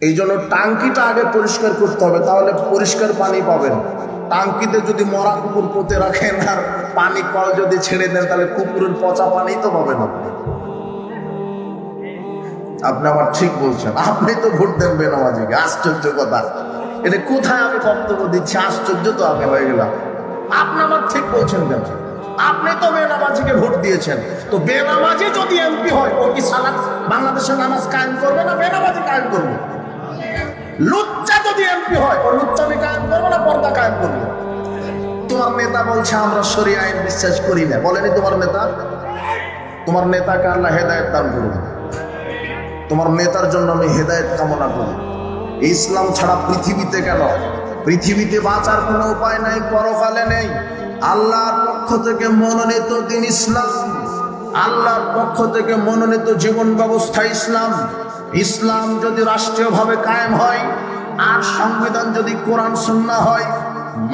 এই জন্য টাঙ্কিটা আগে পরিষ্কার করতে হবে, তাহলে পরিষ্কার পানি পাবেন। টাঙ্কিতে যদি মরা কুকুর পোতে রাখেন আর পানি কল যদি ছেড়ে দেন, তাহলে কুকুরের পচা পানি তো পাবেন আপনি। আপনি আমার ঠিক বলছেন, আপনি তো ভোট দেন বেনামাজিকে আশ্চর্য কথা। এটা কোথায় আমি বক্তব্য দিচ্ছি? আশ্চর্য তো আমি হয়ে গেলাম। আপনি আমার ঠিক বলছেন কেন? আপনি তো বেনামাজিকে ভোট দিয়েছেন। তো বেনামাজি যদি এমপি হয়, ও কি সালা বাংলাদেশে নামাজ কায়েম করবে না বেনামাজি কায়েম করবে? লুচ্চা যদি এমপি হয়, ও লুচ্চামি কায়েম করবে না পর্দা কায়েম করবে? তোমার নেতা বলছে, আমরা সরি আইন বিশ্বাস করি না। বলেনি তোমার নেতা? তোমার নেতাকে আল্লাহ হেদায়ত দান করুন তোমার নেতার জন্য আমি হেদায়ত কামনা করি। ইসলাম ছাড়া পৃথিবীতে কেন? পৃথিবীতে বাঁচার কোনো উপায় নাই, পরকালে নেই। আল্লাহর পক্ষ থেকে মনোনীত দিন ইসলাম। আল্লাহর পক্ষ থেকে মনোনীত জীবন ব্যবস্থা ইসলাম। ইসলাম যদি রাষ্ট্রীয়ভাবে কায়েম হয়, আর সংবিধান যদি কোরআন সুন্না হয়,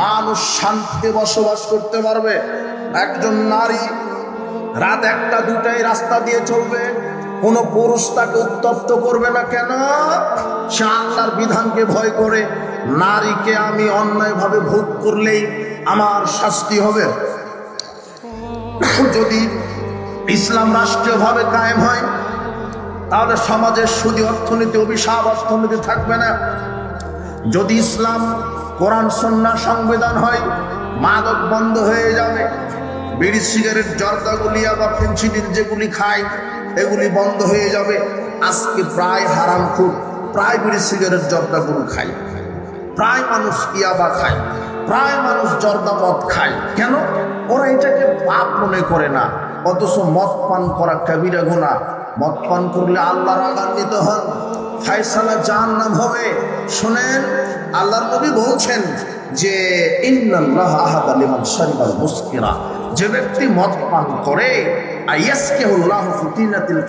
মানুষ শান্তিতে বসবাস করতে পারবে। একজন নারী রাত একটা দুটাই রাস্তা দিয়ে চলবে, কোন পুরুষ তাকে উত্তপ্ত করবে না কেন? সে আল্লাহর বিধানকে ভয় করে, নারীকে আমি অন্যায়ভাবে ভোগ করলেই আমার শাস্তি হবে। যদি ইসলাম রাষ্ট্রীয়ভাবে কায়েম হয় তাহলে সমাজের সুদী অর্থনীতি, অভিশাপ, অর্থনীতি থাকবে না। যদি ইসলাম, কোরআন সন্না সংবিধান হয়, মাদক বন্ধ হয়ে যাবে। বিড়ি, সিগারেট জর্দা গুলিয়া বা ফেন্সিডিল যেগুলি খায়, এগুলি বন্ধ হয়ে যাবে। আজকে প্রায় হারাম খুব। প্রায় বিড়ি, সিগারেট, জর্দাগুলো খায়। প্রায় মানুষ ইয়াবা খায়। প্রায় মানুষ জর্দা মদ খায়। কেন? ওরা এটাকে পাপ মনে করে না। অথচ মদ পান করা কাবিরা গুণা মদ পান করলে আল্লাহ রাগান্বিত হন। ফায়সালা জাহান্নাম হবে। শোনেন, আল্লাহর নবী বলছেন যে মুসকিরা। যে ব্যক্তি মদ পান করে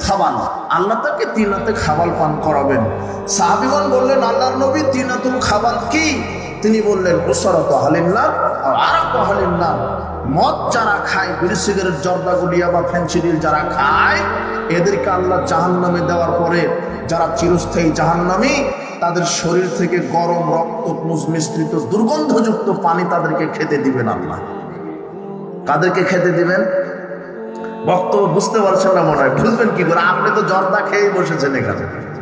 খাবাল। আল্লাহ তাকে তিনাতে খাবাল পান করাবেন। সাহাবিগণ বললেন, আল্লাহর নবী তিনাতুল খাবাল কি? তিনি বললেন ওসরত হালিল্লাহ আর হালিল্লাহ মদ যারা খায় বিড়ি সিগারেট, জর্দা, গুলিয়া বা ফেন্সিডিল যারা খায়, এদেরকে আল্লাহ জাহান্নামে দেওয়ার পরে যারা চিরস্থায়ী জাহান্নামী, তাদের শরীর থেকে গরম, রক্ত মিশ্রিত, দুর্গন্ধযুক্ত পানি তাদেরকে খেতে দিবেন আল্লাহ। কাদেরকে খেতে দিবেন? বক্তব্য বুঝতে পারছেন না মনে হয়? বুঝবেন কি করে? আপনি তো জর্দা খেয়ে বসেছেন এখানে।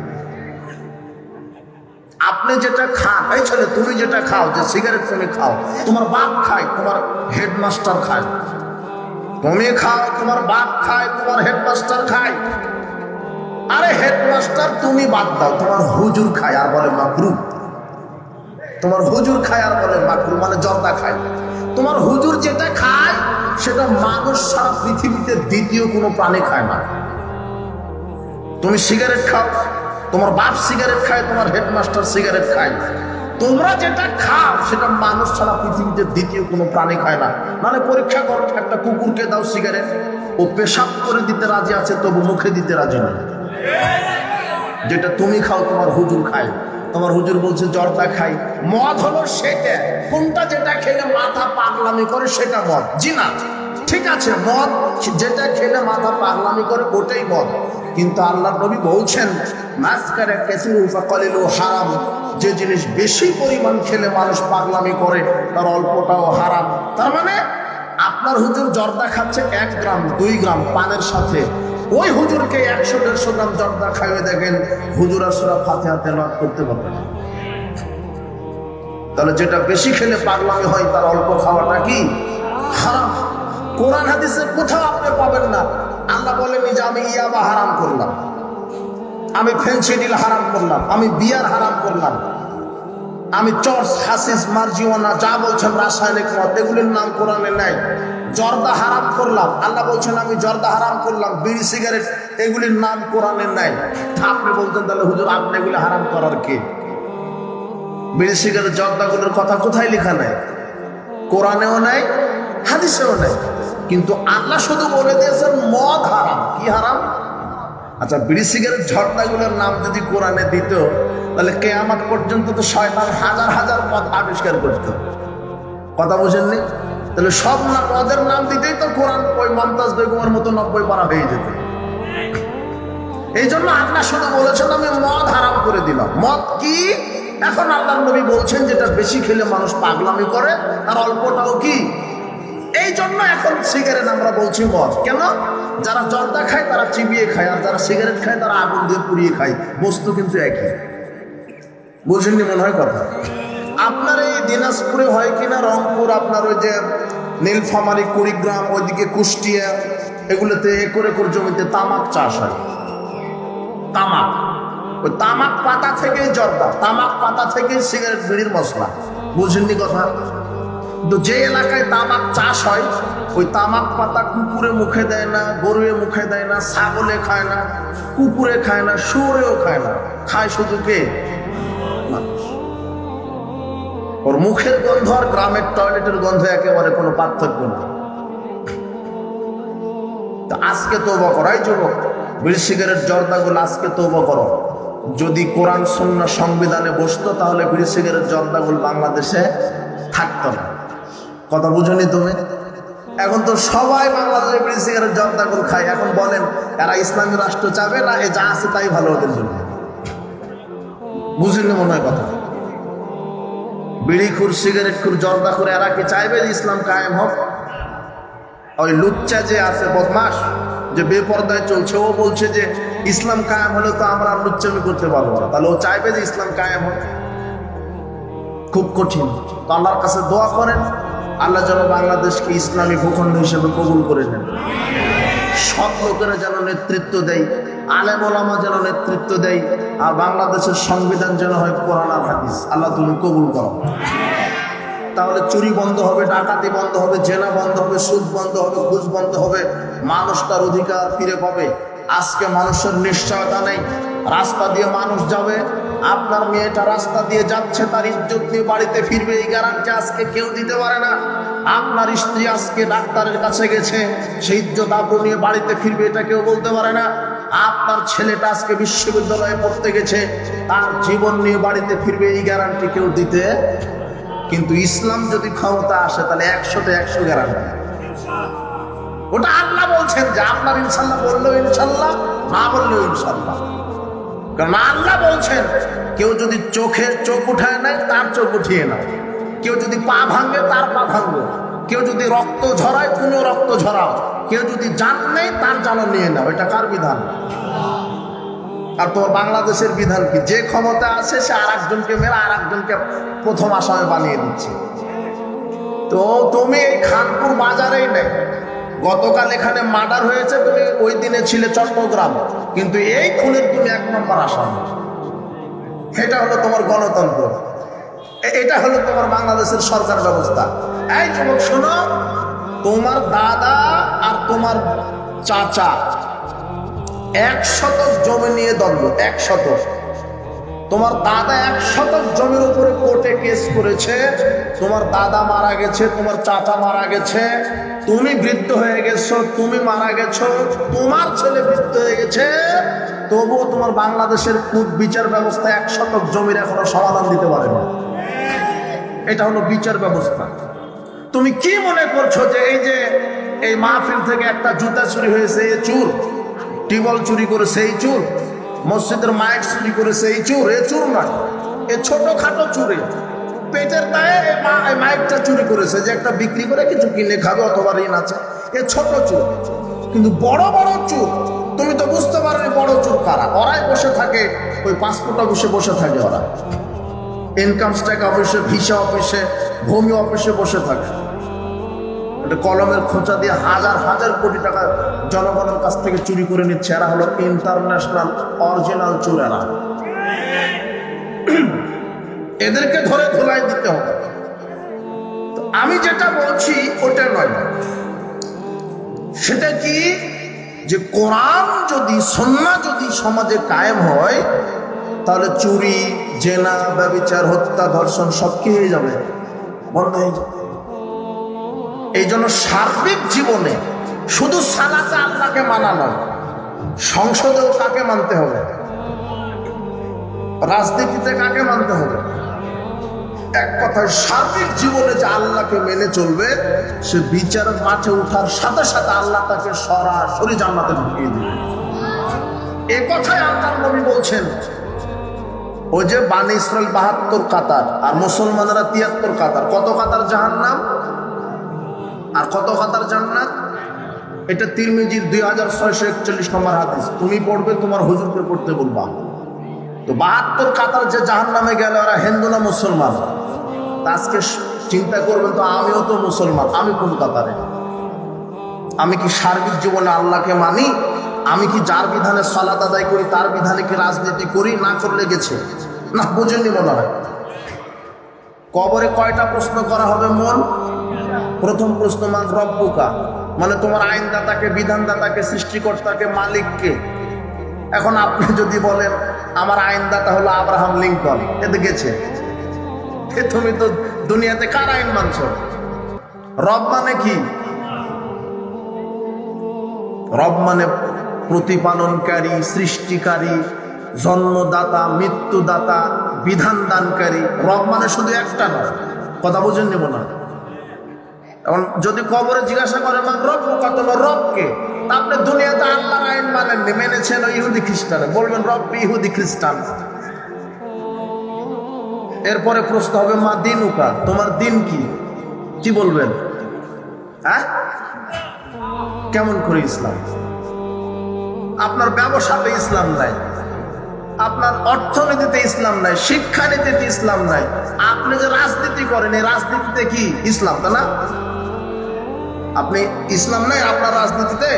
আপনি যেটা খান, এই ছেলে, তুমি যেটা খাও, যে সিগারেট তুমি খাও, তোমার বাপ খায়, তোমার হেডমাস্টার খায়। তুমি খাও, তোমার বাপ খায়, তোমার হেডমাস্টার খায়। আরে হেডমাস্টার তুমি বাদ দাও, তোমার হুজুর খায় আর বলে মাকরু। তোমার হুজুর খায় আর বলে মাকরু মানে জর্দা খায়। তোমার হুজুর যেটা খায়, সেটা মানুষ সারা পৃথিবীতে দ্বিতীয় কোনো প্রাণী খায় না। তুমি সিগারেট খাও তোমার বাপ সিগারেট খায়, তোমার হেডমাস্টার সিগারেট খায়। তোমরা যেটা খাও, সেটা মানুষ ছাড়া পৃথিবীতে দ্বিতীয় কোনো প্রাণী খায় না। মানে পরীক্ষা করো, একটা কুকুরকে দাও সিগারেট ও পেশাব করে দিতে রাজি আছে, তবু মুখে দিতে রাজি নয় যেটা তুমি খাও, তোমার হুজুর খায়। তোমার হুজুর বলছে, জর্দা খাই। মদ হলো সেটা। কোনটা যেটা খেলে মাথা পাগলামি করে, সেটা মদ। জি না। ঠিক আছে, মদ, যেটা খেলে মাথা পাগলামি করে, ওটাই মদ। কিন্তু আল্লাহ নবী বলছেন মাস্কারে কেসিরু ফাকালিলু হারাম। যে জিনিস বেশি পরিমাণ খেলে মানুষ পাগলামি করে, তার অল্পটাও হারাম। তার মানে আপনার হুজুর জর্দা খাচ্ছে এক গ্রাম, দুই গ্রাম পানের সাথে। ওই হুজুরকে একশো, দেড়শো গ্রাম জর্দা খাইয়ে দেখেন, হুজুর আসরা ফাতে হাতে লাভ করতে পারবে তাহলে যেটা বেশি খেলে পাগলামি হয়, তার অল্প খাওয়াটা কি? হারাম। কোরআন হাদিসে কোথাও আপনি পাবেন না। আল্লাহ বলেনি যে আমি ইয়াবা হারাম করলাম। আমি ফেন্সিডিল হারাম করলাম। আমি বিয়ার হারাম করলাম। আমি চর্চ, হাসিস মার্জিওনা যা বলছেন রাসায়নিক মদ এগুলির নাম কোরআনে নাই। জর্দা হারাম করলাম। আল্লাহ বলছেন, আমি জর্দা হারাম করলাম। বিড়ি, সিগারেট, এগুলির নাম কোরআনে নাই। আপনি বলতেন তাহলে হুজুর, আপনি এগুলি হারাম করার কে? বিড়ি, সিগারেট, জর্দাগুলোর কথা কোথায় লেখা নাই? কোরআনেও নাই, হাদিসেও নাই। কিন্তু আল্লাহ শুধু বলে দিয়েছেন, মদ হারাম। কি হারাম? আচ্ছা বিড়ি, সিগারেট ঝর্দাগুলোর নাম যদি কোরআনে দিত, তাহলে কেয়ামাত পর্যন্ত তো শয়তান হাজার হাজার পদ আবিষ্কার করত। কথা বুঝেননি? তাহলে সব না পদের নাম দিতেই তো কোরআন ওই মমতাজ বেগমের মতো নব্বই পারা হয়ে যেত। এই জন্য আল্লাহ শুধু বলেছেন, আমি মদ হারাম করে দিলাম। মদ কি? এখন আল্লাহ নবী বলছেন, যেটা বেশি খেলে মানুষ পাগলামি করে, আর অল্পটাও কি? এই জন্য এখন সিগারেট আমরা বলছি মদ কেন? যারা জর্দা খায়, তারা চিবিয়ে খায়, আর যারা সিগারেট খায়, তারা আগুন দিয়ে পুড়িয়ে খায়। বস্তু কিন্তু একই। বুঝেননি মনে হয় কথা? আপনার এই দিনাজপুরে হয় কিনা, রংপুর, আপনার ওই যে নীলফামারি, কুড়িগ্রাম, ওইদিকে কুষ্টিয়া, এগুলোতে একর একর জমিতে তামাক চাষ হয়। তামাক। ওই তামাক পাতা থেকেই জর্দা, তামাক পাতা থেকেই সিগারেট বিড়ির মশলা। বুঝেননি কথা? তো যে এলাকায় তামাক চাষ হয়, ওই তামাক পাতা কুকুরে মুখে দেয় না, গরুয়ে মুখে দেয় না, ছাগলে খায় না, কুকুরে খায় না, শুয়োরেও খায় না। খায় শুধু কে? ওর মুখের গন্ধ আর গ্রামের টয়লেটের গন্ধ একেবারে কোনো পার্থক্য নেই। আজকে তৌবা করাই যুবক, বিড়ি, সিগারেট, জর্দাগুলো আজকে তৌবা করো। যদি কোরআন শূন্য সংবিধানে বসতো, তাহলে বিড়ি, সিগারেট, জর্দাগুলো বাংলাদেশে থাকতো না। কথা বুঝনি তুমি? এখন তো সবাই বাংলাদেশে বিড়ি সিগারেট জর্দাগুলো খায়। এখন বলেন, এরা ইসলামী রাষ্ট্র চাবে না, এ যা আছে তাই ভালো ওদের জন্য। বুঝিনি মনে হয় কথা বিড়ি খুর, সিগারেট খুর, জর্দা খুর, এরা কি চাইবে যে ইসলাম কায়েম হোক? ওই লুচ্চা যে আছে বদমাস যে বেপর্দায় চলছে, ও বলছে যে ইসলাম কায়েম হলে তো আমরা লুচ্চামি করতে পারব না। তাহলে ও চাইবে যে ইসলাম কায়েম হোক। খুব কঠিন। তো আল্লাহর কাছে দোয়া করেন। আল্লাহ যেন বাংলাদেশকে ইসলামী ভূখণ্ড হিসেবে কবুল করে নেন। সৎ লোকেরা যেন নেতৃত্ব দেয়, আলেম ওলামা যেন নেতৃত্ব দেয়, আর বাংলাদেশের সংবিধান যেন হয় কোরআন আর হাদিস। আল্লাহ তুমি কবুল করো। তাহলে চুরি বন্ধ হবে, ডাকাতি বন্ধ হবে, জেনা বন্ধ হবে, সুদ বন্ধ হবে, ঘুষ বন্ধ হবে, মানুষ তার অধিকার ফিরে পাবে। আজকে মানুষের নিশ্চয়তা নেই। রাস্তা দিয়ে মানুষ যাবে, আপনার মেয়েটা রাস্তা দিয়ে যাচ্ছে, তার ইজ্জত নিয়ে বাড়িতে ফিরবে, এই গ্যারান্টি আজকে কেউ দিতে পারে না। আপনার স্ত্রী আজকে ডাক্তারের কাছে গেছে, সেই ইজ্জত আব্রু নিয়ে বাড়িতে ফিরবে, এটা কেউ বলতে পারে না। আপনার ছেলেটা আজকে বিশ্ববিদ্যালয়ে পড়তে গেছে, তার জীবন নিয়ে বাড়িতে ফিরবে, এই গ্যারান্টি কেউ দিতে। কিন্তু ইসলাম যদি ক্ষমতা আসে, তাহলে একশোতে একশো গ্যারান্টি ওটা আল্লাহ বলছেন যে, আপনার ইনশাল্লাহ বললেও ইনশাল্লাহ, না বললেও ইনশাল্লাহ। কারণ আল্লাহ বলছেন, কেউ যদি চোখে চোখ উঠায় নেয় তার চোখ উঠিয়ে নাও কেউ যদি পা ভাঙে, তার পা ভাঙবে। কেউ যদি রক্ত ঝরায় তুমিও রক্ত ঝরাও। কেউ যদি জান নেই তার জানো নিয়ে নাও। এটা কার বিধান? আর তোমার বাংলাদেশের বিধান কি? যে ক্ষমতা আছে, সে আর একজনকে মেরে আর একজনকে প্রথম আসামে বানিয়ে দিচ্ছে। তো তুমি এই খানপুর বাজারেই নেই। গতকাল এখানে মার্ডার হয়েছে তুমি ওই দিনে ছিলে চট্টগ্রাম। কিন্তু এই খুনের তুমি এক নম্বর আসামি। এটা হলো তোমার গণতন্ত্র। এটা হলো তোমার বাংলাদেশের সরকার ব্যবস্থা। এই যুবক, শোনো, তোমার দাদা আর তোমার চাচা এক শতক জমি নিয়ে দ্বন্দ্ব এক শতক তোমার দাদা এক শতক জমির উপরে কোর্টে কেস করেছে, তোমার দাদা মারা গেছে, তোমার চাচা মারা গেছে, তুমি বৃদ্ধ হয়ে গেছো, তুমি মারা গেছো, তোমার ছেলে বৃদ্ধ হয়ে গেছে, তবুও তোমার বাংলাদেশের কোর্ট বিচার ব্যবস্থা এক শতক জমির এখনও সমাধান দিতে পারে না। এটা হলো বিচার ব্যবস্থা। তুমি কি মনে করছ যে এই যে এই মাহফিল থেকে একটা জুতা চুরি হয়েছে এ চুর টিবল চুরি করে সেই চুর মসজিদের মাইক চুরি করেছে, এই চুর, এ চুর নয়, এ ছোটখাটো চুরি পেটের দায়ে মাইকটা চুরি করেছে যে একটা বিক্রি করে কিছু কিনে খাবে অথবা ঋণ আছে। এ ছোট চুর, কিন্তু বড় বড় চুর, তুমি তো বুঝতে পারো বড় চুর কারা। ওরাই বসে থাকে, ওই পাসপোর্ট অফিসে বসে থাকে ওরা। ইনকাম ট্যাক্স অফিসে ভিসা অফিসে ভূমি অফিসে বসে থাকে। কলমের খোঁচা দিয়ে হাজার হাজার কোটি টাকা জনগণের কাছ থেকে চুরি করে নিচ্ছে। এরা হলো ইন্টারন্যাশনাল অরিজিনাল চোরেরা। এদেরকে ধরে ধুলাই দিতে হবে। আমি যেটা বলছি, ওটা নয়। সেটা কি? যে কোরআন যদি সন্না যদি সমাজে কায়েম হয়, তাহলে চুরি, জেনা, ব্যবিচার, হত্যা, ধর্ষণ সব কি হয়ে যাবে? বন্ধ হয়ে যাবে। এই জন্য সার্বিক জীবনে শুধু সালাতে আল্লাহকে মানা নয়, সংসদেও কাকে মানতে হবে? রাজনীতিতে কাকে মানতে হবে? এক কথায়, সার্বিক জীবনে যে আল্লাহকে মেনে চলবে, সে বিচারের মাঠে ওঠার সাথে সাথে আল্লাহ তাকে সরাসরি জান্নাতে ঢুকিয়ে দিবে। এ কথাই আল্লাহর নবী বলছেন, ওই যে ইসরায়েল বাহাত্তর কাতার আর মুসলমানেরা তিয়াত্তর কাতার, কত কাতার জাহান্নাম? আর কত কাতার জান্নাত? এটা তিরমিজির দুই হাজার ছয়শো একচল্লিশ নম্বর হাদিস। তুমি পড়বে, তোমার হুজুরকে পড়তে বলবা। তো বাহাত্তর কাতার যে জাহান নামে গেলে ওরা হিন্দু না মুসলমান? আজকে চিন্তা করবেন তো, আমিও তো মুসলমান, আমি কোন কাতারে? আমি কি সার্বিক জীবনে আল্লাহকে মানি? আমি কি যার বিধানে সলাত আদায় করি, তার বিধানে কি রাজনীতি করি? না করলে গেছে? না বুঝেনি মনে হয়? কবরে কয়টা প্রশ্ন করা হবে মন? প্রথম প্রশ্ন মান রব্বুকা। মানে তোমার আইনদাতাকে, বিধানদাতাকে, সৃষ্টিকর্তাকে, মালিককে। এখন আপনি যদি বলেন, আমার আইনদাতা হলো আব্রাহাম লিঙ্কন এতে গেছে। তুমি তো দুনিয়াতে কার আইন মানছ? রব মানে কি? রব মানে প্রতিপালনকারী, সৃষ্টিকারী, জন্মদাতা, মৃত্যুদাতা বিধান দানকারী রব মানে শুধু একটা নয়। কথা বুঝেন নেব না এখন যদি কবরে জিজ্ঞাসা করে মান রব কত রবকে আপনি দুনিয়াতে আল্লাহর আইন মানেননি, মেনেছেন ওই ইহুদি খ্রিস্টানে। বলবেন, রব ইহুদি খ্রিস্টান। এরপরে প্রশ্ন হবে, মা দিন উকা তোমার দিন কি? কি বলবেন? হ্যাঁ? কেমন করে ইসলাম? আপনার ব্যবসাতে ইসলাম নাই, আপনার অর্থনীতিতে ইসলাম নাই, শিক্ষানীতিতে ইসলাম নাই। আপনি যে রাজনীতি করেন, এই রাজনীতিতে কি ইসলাম, তাই না? আপনি ইসলাম নাই আপনার রাজনীতিতে?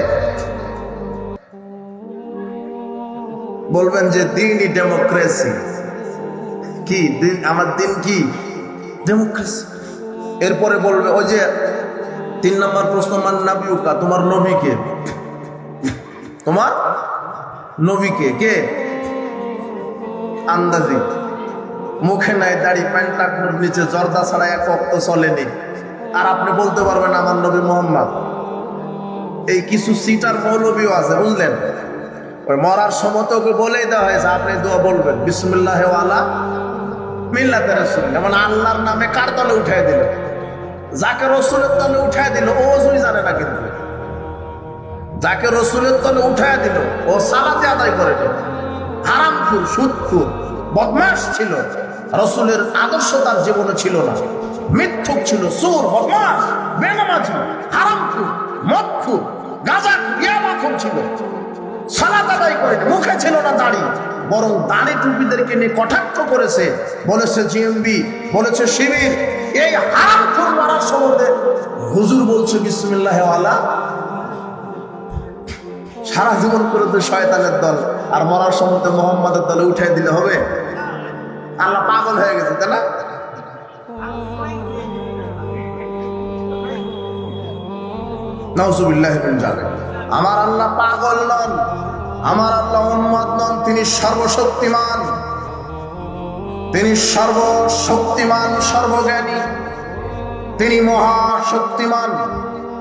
বলবেন যে দিনই ডেমোক্রেসি কি? দিন, আমার দিন কি? ডেমোক্রেসি এরপরে বলবে, ওই যে তিন নম্বর প্রশ্ন, মান নাবিউকা, তোমার নবীকে তোমার নবীকে কে? আন্দাজি। মুখে নাই, দাড়ি, প্যান্ট টাকুর নিচে, জর্দা ছাড়া এক অক্ত চলেনি। আর আপনি বলতে পারবেন আমার নবী মোহাম্মদ। এই কিছু সিটার মৌলবীও আছে, বুঝলেন? ওই মরার সময় ওকে বলেই দেওয়া হয়েছে, আপনি দোয়া বলবেন। বিসমুল্লাহ আলা মিল্লাতে রসুল যেমন আল্লাহর নামে কার তলে উঠাই দিল? যাকে রসুলের তলে উঠাই দিল, ও ওজুই জানে না কিন্তু। যাকে রসুলের তলে উঠাই দিল, ও সালাতে আদায় করে হারামখুর, সুদখুর বদমাস ছিল। রসুলের আদর্শ তার জীবনে ছিল না। মিথ্যুক ছিল সুর বদমাস বেনামাজি হারামখুর মদখুর গাজা ইয়ামাখুর ছিল। সালাত আদায় করে মুখে ছিল না দাড়ি, বরং দাড়ি টুপিদেরকে নিয়ে কটাক্ষ করেছে। বলেছে, জিএমবি, বলেছে, শিবির, এই হারামখুর মারার সম্বন্ধে হুজুর বলছে, বিসমিল্লাহ আলা সারা জীবন করে তো শয়তানের দল, আর মরার সম্বন্ধে মোহাম্মদের দলে উঠাই দিলে হবে? আল্লাহ পাগল হয়ে গেছে, তাই না? আমার আল্লাহ পাগল নন, আমার আল্লাহ উন্মাদ নন, তিনি সর্বশক্তিমান। তিনি সর্বশক্তিমান, সর্বজ্ঞানী। তিনি মহাশক্তিমান।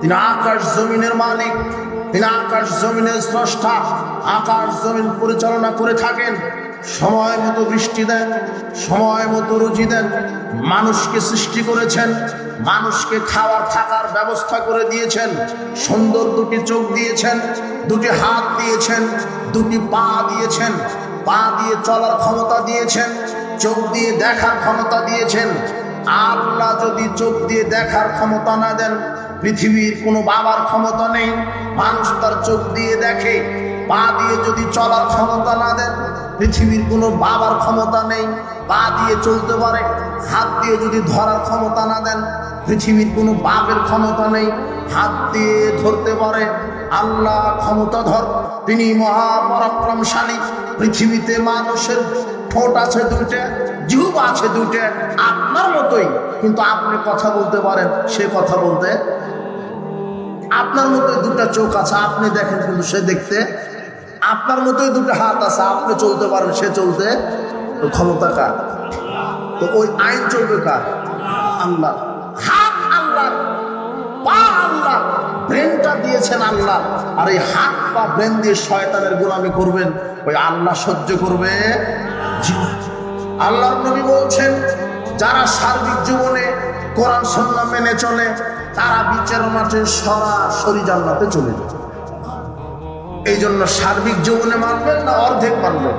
তিনি আকাশ জমিনের মালিক। তিনি আকাশ জমিনের স্রষ্টা। আকাশ জমিন পরিচালনা করে থাকেন। সময় মতো বৃষ্টি দেন, সময় মতো রুজি দেন। মানুষকে সৃষ্টি করেছেন, মানুষকে খাওয়ার থাকার ব্যবস্থা করে দিয়েছেন, সুন্দর দুটি চোখ দিয়েছেন, দুটি হাত দিয়েছেন, দুটি পা দিয়েছেন, পা দিয়ে চলার ক্ষমতা দিয়েছেন, চোখ দিয়ে দেখার ক্ষমতা দিয়েছেন। আল্লাহ যদি চোখ দিয়ে দেখার ক্ষমতা না দেন, পৃথিবীর কোনো বাবার ক্ষমতা নেই। মানুষ তার চোখ দিয়ে দেখে, পা দিয়ে যদি চলার ক্ষমতা না দেন পৃথিবীর কোনো বাবার ক্ষমতা নেই, পা দিয়ে চলতে পারে, হাত দিয়ে যদি ধরার ক্ষমতা না দেন, পৃথিবীর কোনো বাপের ক্ষমতা নেই, হাত দিয়ে ধরতে পারে, আল্লাহ ক্ষমতাধর, তিনি মহাপরাক্রমশালী, পৃথিবীতে মানুষের ঠোঁট আছে দুইটা, জিহুব আছে দুইটা, আপনার মতোই, কিন্তু আপনি কথা বলতে পারেন, সে কথা বলতে, আপনার মতোই দুটা চোখ আছে, আপনি দেখেন কিন্তু সে দেখতে আপনার মতোই দুটো হাত আছে, আপনি চলতে পারেন, সে চলতে। ক্ষমতা কার? তো ওই আইন চলবে কার? আল্লাহ। হাত আল্লাহ। পা আল্লাহ। ব্রেনটা দিয়েছেন আল্লাহ। আর এই হাত, পা, ব্রেন দিয়ে শয়তানের গোলামি করবেন। ওই আল্লাহ সহ্য করবে জি। আল্লাহর নবী বলছেন, যারা সার্বিক জীবনে কোরআন সন্না মেনে চলে, তারা বিচার মাঠে সরাসরি জান্নাতে চলে যায়। এই জন্য সার্বিক যৌবনে মানবেন না অর্ধেক মানবেন।